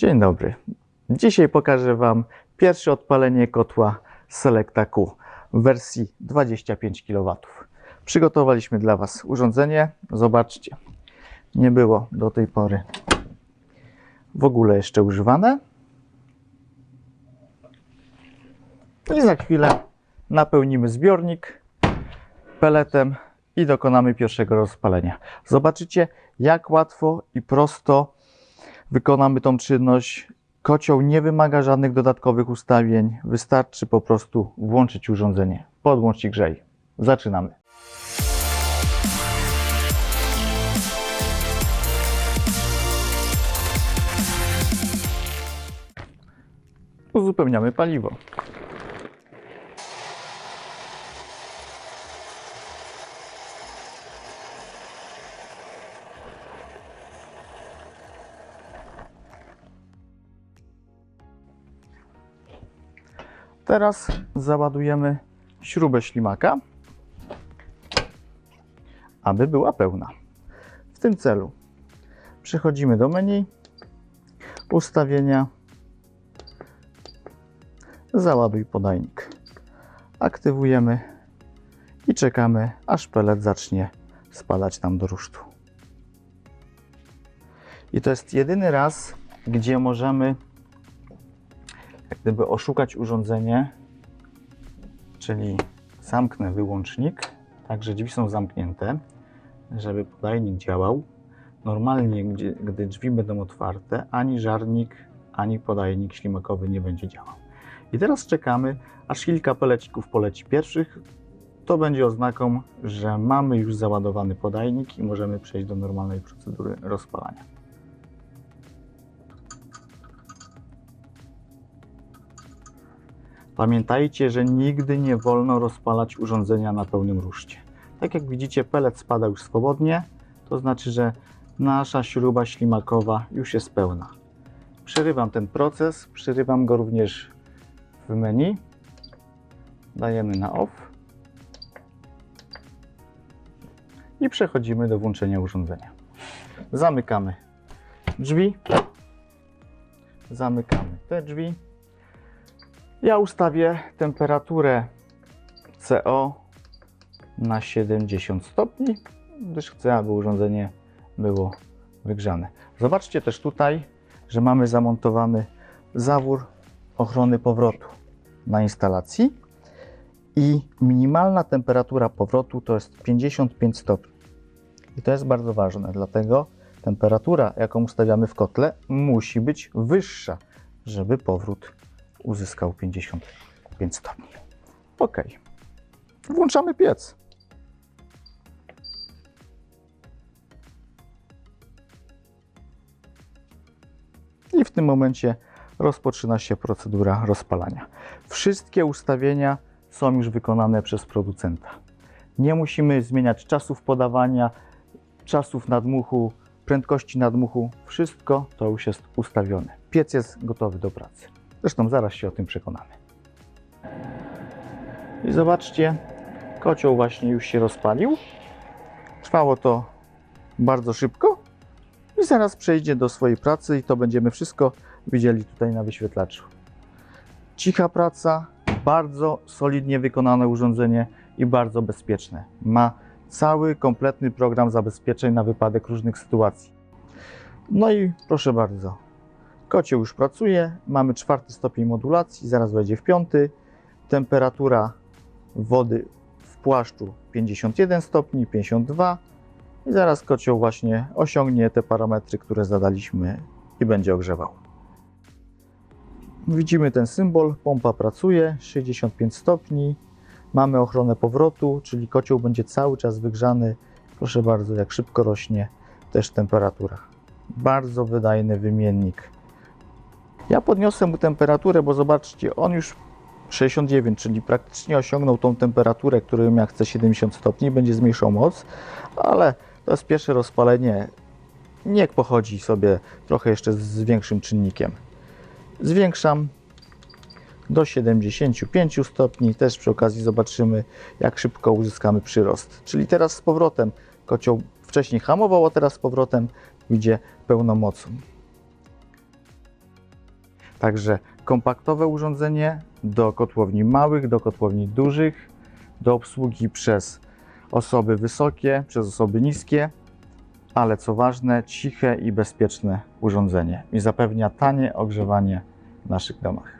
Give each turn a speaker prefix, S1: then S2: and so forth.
S1: Dzień dobry. Dzisiaj pokażę Wam pierwsze odpalenie kotła Selecta Q w wersji 25 kW. Przygotowaliśmy dla Was urządzenie. Zobaczcie, nie było do tej pory w ogóle jeszcze używane. I za chwilę napełnimy zbiornik peletem i dokonamy pierwszego rozpalenia. Zobaczycie, jak łatwo i prosto wykonamy tą czynność. Kocioł nie wymaga żadnych dodatkowych ustawień. Wystarczy po prostu włączyć urządzenie. Podłącz i grzej. Zaczynamy. Uzupełniamy paliwo. Teraz załadujemy śrubę ślimaka, aby była pełna. W tym celu przechodzimy do menu, ustawienia, załaduj podajnik. Aktywujemy i czekamy, aż pelet zacznie spadać nam do rusztu. I to jest jedyny raz, gdzie możemy jak gdyby oszukać urządzenie, czyli zamknę wyłącznik, tak że drzwi są zamknięte, żeby podajnik działał. Normalnie, gdy drzwi będą otwarte, ani żarnik, ani podajnik ślimakowy nie będzie działał. I teraz czekamy, aż kilka pelecików poleci pierwszych. To będzie oznaką, że mamy już załadowany podajnik i możemy przejść do normalnej procedury rozpalania. Pamiętajcie, że nigdy nie wolno rozpalać urządzenia na pełnym ruszcie. Tak jak widzicie, pelet spada już swobodnie, to znaczy, że nasza śruba ślimakowa już jest pełna. Przerywam ten proces, przerywam go również w menu. Dajemy na off. I przechodzimy do włączenia urządzenia. Zamykamy drzwi. Zamykamy te drzwi. Ja ustawię temperaturę CO na 70 stopni, gdyż chcę, aby urządzenie było wygrzane. Zobaczcie też tutaj, że mamy zamontowany zawór ochrony powrotu na instalacji i minimalna temperatura powrotu to jest 55 stopni. I to jest bardzo ważne, dlatego temperatura, jaką ustawiamy w kotle, musi być wyższa, żeby powrót uzyskał 55 stopni. Ok. Włączamy piec. I w tym momencie rozpoczyna się procedura rozpalania. Wszystkie ustawienia są już wykonane przez producenta. Nie musimy zmieniać czasów podawania, czasów nadmuchu, prędkości nadmuchu. Wszystko to już jest ustawione. Piec jest gotowy do pracy. Zresztą zaraz się o tym przekonamy. I zobaczcie, kocioł właśnie już się rozpalił. Trwało to bardzo szybko i zaraz przejdzie do swojej pracy i to będziemy wszystko widzieli tutaj na wyświetlaczu. Cicha praca, bardzo solidnie wykonane urządzenie i bardzo bezpieczne. Ma cały kompletny program zabezpieczeń na wypadek różnych sytuacji. No i proszę bardzo, Kocioł już pracuje, mamy czwarty stopień modulacji, zaraz wejdzie w piąty. Temperatura wody w płaszczu 51 stopni, 52 i zaraz kocioł właśnie osiągnie te parametry, które zadaliśmy i będzie ogrzewał. Widzimy ten symbol, pompa pracuje, 65 stopni, mamy ochronę powrotu, czyli kocioł będzie cały czas wygrzany. Proszę bardzo, jak szybko rośnie też temperatura. Bardzo wydajny wymiennik. Ja podniosłem mu temperaturę, bo zobaczcie, on już 69, czyli praktycznie osiągnął tą temperaturę, którą ja chcę 70 stopni, będzie zmniejszał moc, ale to jest pierwsze rozpalenie. Niech pochodzi sobie trochę jeszcze z większym czynnikiem. Zwiększam do 75 stopni. Też przy okazji zobaczymy, jak szybko uzyskamy przyrost. Czyli teraz z powrotem kocioł wcześniej hamował, a teraz z powrotem idzie pełną mocą. Także kompaktowe urządzenie do kotłowni małych, do kotłowni dużych, do obsługi przez osoby wysokie, przez osoby niskie, ale co ważne, ciche i bezpieczne urządzenie i zapewnia tanie ogrzewanie w naszych domach.